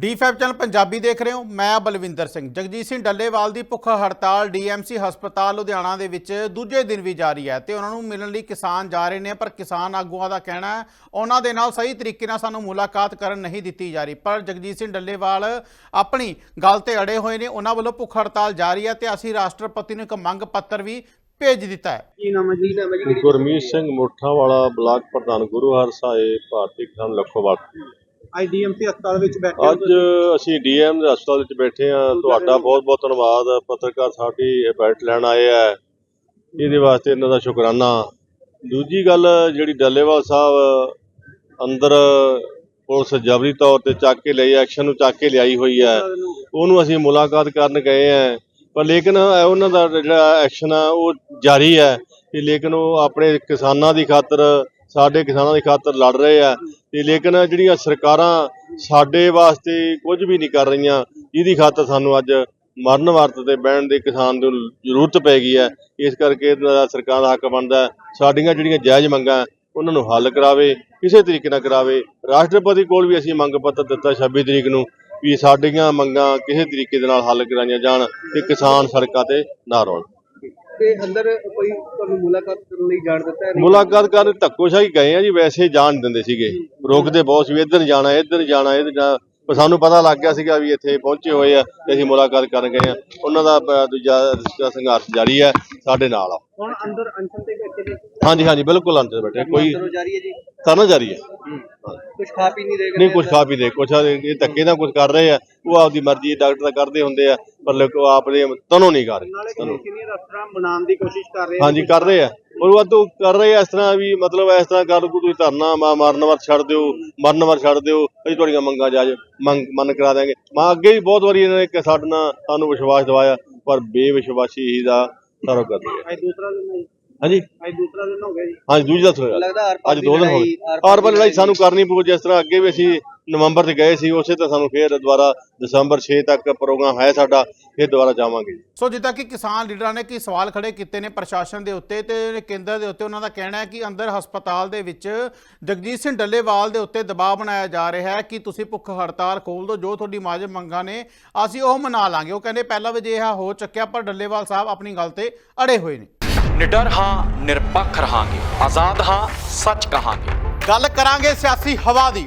D5 channel Punjabi ਦੇਖ ਰਹੇ ਹੋ ਮੈਂ ਬਲਵਿੰਦਰ ਸਿੰਘ। ਜਗਜੀਤ ਸਿੰਘ ਡੱਲੇਵਾਲ ਦੀ ਭੁੱਖ ਹੜਤਾਲ ਡੀਐਮਸੀ ਹਸਪਤਾਲ ਲੁਧਿਆਣਾ ਦੇ ਵਿੱਚ ਦੂਜੇ ਦਿਨ ਵੀ ਜਾਰੀ ਹੈ ਤੇ ਉਹਨਾਂ ਨੂੰ ਮਿਲਣ ਲਈ ਕਿਸਾਨ ਜਾ ਰਹੇ ਨੇ ਪਰ ਕਿਸਾਨ ਆਗੂਆਂ ਦਾ ਕਹਿਣਾ ਹੈ ਉਹਨਾਂ ਦੇ ਨਾਲ ਸਹੀ ਤਰੀਕੇ ਨਾਲ ਸਾਨੂੰ ਮੁਲਾਕਾਤ ਕਰਨ ਨਹੀਂ ਦਿੱਤੀ ਜਾ ਰਹੀ। ਪਰ ਜਗਜੀਤ ਸਿੰਘ ਡੱਲੇਵਾਲ ਆਪਣੀ ਗੱਲ ਤੇ ਅੜੇ ਹੋਏ ਨੇ ਉਹਨਾਂ ਵੱਲੋਂ ਭੁੱਖ ਹੜਤਾਲ ਜਾਰੀ ਹੈ ਤੇ ਅਸੀਂ ਰਾਸ਼ਟਰਪਤੀ ਨੂੰ ਇੱਕ ਮੰਗ ਪੱਤਰ ਵੀ ਭੇਜ ਦਿੱਤਾ ਹੈ। ਕੀ ਨਾਮ ਹੈ ਜੀ? ਹੈ ਜੀ ਗੁਰਮੀਤ ਸਿੰਘ ਮੁੱਠਾ ਵਾਲਾ ਬਲਾਕ ਪ੍ਰਧਾਨ ਗੁਰੂ ਹਰਸਾਏ ਭਾਰਤੀ ਕਿਸਾਨ ਲਖੋਵਾਲ ਆਈਡੀਐਮਸੀ ਹਸਪਤਾਲ ਵਿੱਚ ਬੈਠੇ ਅੱਜ ਅਸੀਂ ਡੀਐਮ ਦੇ ਹਸਪਤਾਲ ਵਿੱਚ ਬੈਠੇ ਆ ਤੁਹਾਡਾ ਬਹੁਤ ਬਹੁਤ ਧੰਨਵਾਦ। ਪੱਤਰਕਾਰ ਸਾਡੀ ਬੈਠ ਲੈਣ ਆਏ ਆ। ਇਹਦੇ ਵਾਸਤੇ ਇਹਨਾਂ ਦਾ ਸ਼ੁਕਰਾਨਾ। ਦੂਜੀ ਗੱਲ ਜਿਹੜੀ ਡੱਲੇਵਾਲ ਸਾਹਿਬ ਅੰਦਰ ਪੁਲਿਸ ਜਬਰੀ ਤੌਰ ਤੇ ਚੱਕ ਕੇ ਲਈ ਐਕਸ਼ਨ ਨੂੰ ਚੱਕ ਕੇ ਲਿਆਈ ਹੋਈ ਹੈ। ਉਹਨੂੰ ਅਸੀਂ ਮੁਲਾਕਾਤ ਕਰਨ ਗਏ ਆ ਪਰ ਲੇਕਿਨ ਇਹ ਉਹਨਾਂ ਦਾ ਜਿਹੜਾ ਐਕਸ਼ਨ ਆ ਉਹ ਜਾਰੀ ਹੈ ਤੇ ਲੇਕਿਨ ਉਹ ਆਪਣੇ ਕਿਸਾਨਾਂ ਦੀ ਖਾਤਰ ਸਾਡੇ ਕਿਸਾਨਾਂ ਦੀ ਖਾਤਰ ਲੜ ਰਹੇ ਆ। ਤੇ ਲੇਕਿਨ ਜਿਹੜੀਆਂ ਸਰਕਾਰਾਂ ਸਾਡੇ ਵਾਸਤੇ ਕੁਝ ਵੀ ਨਹੀਂ ਕਰ ਰਹੀਆਂ, ਜਿਹਦੀ ਖਾਤਰ ਸਾਨੂੰ ਅੱਜ ਮਰਨ ਵਰਤ ਤੇ ਬਹਿਣ ਦੇ ਕਿਸਾਨ ਨੂੰ ਜ਼ਰੂਰਤ ਪੈ ਗਈ ਹੈ, ਇਸ ਕਰਕੇ ਸਰਕਾਰ ਦਾ ਹੱਕ ਬਣਦਾ ਸਾਡੀਆਂ ਜਿਹੜੀਆਂ ਜਾਇਜ਼ ਮੰਗਾਂ ਉਹਨਾਂ ਨੂੰ ਹੱਲ ਕਰਾਵੇ, ਕਿਸੇ ਤਰੀਕੇ ਨਾਲ ਕਰਾਵੇ। ਰਾਸ਼ਟਰਪਤੀ ਕੋਲ ਵੀ ਅਸੀਂ ਮੰਗ ਪੱਤਰ ਦਿੱਤਾ 26 ਤਰੀਕ ਨੂੰ ਵੀ ਸਾਡੀਆਂ ਮੰਗਾਂ ਕਿਸੇ ਤਰੀਕੇ ਦੇ ਨਾਲ ਹੱਲ ਕਰਾਈਆਂ ਜਾਣ ਤੇ ਕਿਸਾਨ ਸੜਕਾਂ ਤੇ ਨਾ ਰੋਣ। ਤੇ ਅੰਦਰ ਕੋਈ ਤੁਹਾਨੂੰ ਮੁਲਾਕਾਤ ਕਰਨ ਲਈ ਜਾਣ ਦਿੱਤਾ ਹੈ? ਨਹੀਂ? ਮੁਲਾਕਾਤ ਕਰਨ ਧੱਕੋਸ਼ਾਹੀ ਗਏ ਆ ਜੀ ਵੈਸੇ ਜਾਣ ਦਿੰਦੇ ਸੀਗੇ। ਰੋਕਦੇ ਬਹੁਤ ਸੀ ਵੀ ਇੱਧਰ ਜਾਣਾ ਇੱਧਰ ਜਾਣਾ ਇੱਧਰ ਜਾਣਾ। ਪਰ ਸਾਨੂੰ ਪਤਾ ਲੱਗ ਗਿਆ ਸੀਗਾ ਵੀ ਇੱਥੇ ਪਹੁੰਚੇ ਹੋਏ ਆ ਤੇ ਅਸੀਂ ਮੁਲਾਕਾਤ ਕਰਨ ਗਏ ਆ। ਉਹਨਾਂ ਦਾ ਅ, ਦੂਜਾ ਦੂਜਾ ਸੰਘਰਸ਼ ਜਾਰੀ ਹੈ ਸਾਡੇ ਨਾਲ ਆ। ਹੁਣ ਅੰਦਰ ਅਨਸ਼ਨ ਤੇ ਬੈਠੇ ਨੇ? ਹਾਂਜੀ ਹਾਂਜੀ ਬਿਲਕੁਲ ਅੰਦਰ ਬੈਠੇ ਕੋਈ ਅੰਦਰੋਂ ਹੈ ਜੀ? ਤਰਨਾ ਜਾਰੀ ਹੈ। ਕੁਝ ਖਾ ਪੀ ਨਹੀਂ ਰਹੇ ਨਹੀਂ ਕੁਝ ਖਾ ਪੀ ਦੇ ਕੁਛ ਇਹ ਧੱਕੇ ਨਾਲ ਕੁਝ ਕਰ ਰਹੇ ਆ। ਉਹ ਆਪਦੀ ਮਰਜ਼ੀ ਡਾਕਟਰ ਤਾਂ ਕਰਦੇ ਹੁੰਦੇ ਆ। ਪਰ ਲੋਕ ਉਹ ਆਪਦੇ ਤਨੋਂ ਨਹੀਂ ਕਰ ਨਾਲੇ ਰਹੇ ਤਨੋਂ। ਸੀਨੀਅਰ ਅਫਸਰਾਂ ਬਣਾਉਣ ਦੀ ਕੋਸ਼ਿਸ਼ ਕਰ ਰਹੇ ਹਾਂਜੀ ਕਰ ਰਹੇ ਆ। ਉਹ ਵੱਧ ਕਰ ਰਹੇ ਆ ਇਸ ਤਰ੍ਹਾਂ ਵੀ ਮਤਲਬ ਇਸ ਤਰ੍ਹਾਂ ਕਰ ਕੋਈ ਤੁਸੀਂ ਧਰਨਾ ਮਾ- ਮਰਨ ਵਾਰ ਛੱਡ ਦਿਓ ਮਰਨ ਵਾਰ ਛੱਡ ਦਿਓ ਅਸੀਂ ਤੁਹਾਡੀਆਂ ਮੰਗਾਂ ਜਾਜ ਮੰਗ ਮੰਨ ਕਰਾ ਦਾਂਗੇ ਮੈਂ ਅੱਗੇ ਵੀ ਬਹੁਤ ਵਾਰੀ ਇਹਨਾਂ ਨੇ ਕਿ ਸਾਡੇ ਨਾਲ ਸਾਨੂੰ ਵਿਸ਼ਵਾਸ ਦਿਵਾਇਆ ਪਰ ਬੇਵਿਸ਼ਵਾਸੀ ਹੀ ਦਾ ਸਰਵ ਕਰਦੇ ਆ। ਅੱਜ ਦੂਸਰਾ ਦਿਨ ਹੈ ਜੀ ਹਾਂਜੀ? ਅੱਜ ਦੂਸਰਾ ਦਿਨ ਹੋ ਗਿਆ ਜੀ। ਹਾਂਜੀ ਦੂਜੀ ਦਾ ਹੋਇਆ। ਲੱਗਦਾ ਅੱਜ ਦੋ ਦਿਨ ਹੋ ਗਏ। ਹਰ ਵਾਰ ਲੜਾਈ। ਸਾਨੂੰ ਕਰਨੀ ਪਊ ਜਿਸ ਤਰ੍ਹਾਂ ਅੱਗੇ ਵੀ ਅਸੀਂ ਨਵੰਬਰ 'ਚ ਗਏ ਸੀ ਉਸੇ ਤਾਂ ਸਾਨੂੰ ਫੇਰ ਦੁਬਾਰਾ ਦਸੰਬਰ 6 ਤੱਕ ਪ੍ਰੋਗਰਾਮ ਹੈ ਸਾਡਾ ਫਿਰ ਦੁਬਾਰਾ ਜਾਵਾਂਗੇ ਸੋ ਜਿੱਦਾਂ ਕਿ ਕਿਸਾਨ ਲੀਡਰਾਂ ਨੇ ਕੀ ਸਵਾਲ ਖੜੇ ਕੀਤੇ ਨੇ ਪ੍ਰਸ਼ਾਸਨ ਦੇ ਉੱਤੇ ਤੇ ਕੇਂਦਰ ਦੇ ਉੱਤੇ ਉਹਨਾਂ ਦਾ ਕਹਿਣਾ ਹੈ ਕਿ ਅੰਦਰ ਹਸਪਤਾਲ ਦੇ ਵਿੱਚ ਜਗਜੀਤ ਸਿੰਘ ਡੱਲੇਵਾਲ ਦੇ ਉੱਤੇ ਦਬਾਅ ਬਣਾਇਆ ਜਾ ਰਿਹਾ ਹੈ। ਕਿ ਤੁਸੀਂ ਭੁੱਖ ਹੜਤਾਲ ਖੋਲ ਦਿਓ ਜੋ ਤੁਹਾਡੀ ਮਾਜਬ ਮੰਗਾਂ ਨੇ ਅਸੀਂ ਉਹ ਮਨਾ ਲਾਂਗੇ। ਉਹ ਕਹਿੰਦੇ ਪਹਿਲਾਂ ਵਜੇ ਹੋ ਚੱਕਿਆ ਪਰ ਡੱਲੇਵਾਲ ਸਾਹਿਬ ਆਪਣੀ ਗੱਲ ਤੇ ਅੜੇ ਹੋਏ ਨੇ। ਨਿਡਰ ਹਾਂ ਨਿਰਪੱਖ ਰਹਾਂਗੇ। ਆਜ਼ਾਦ ਹਾਂ ਸੱਚ ਕਹਾਂਗੇ। ਗੱਲ ਕਰਾਂਗੇ ਸਿਆਸੀ ਹਵਾ ਦੀ।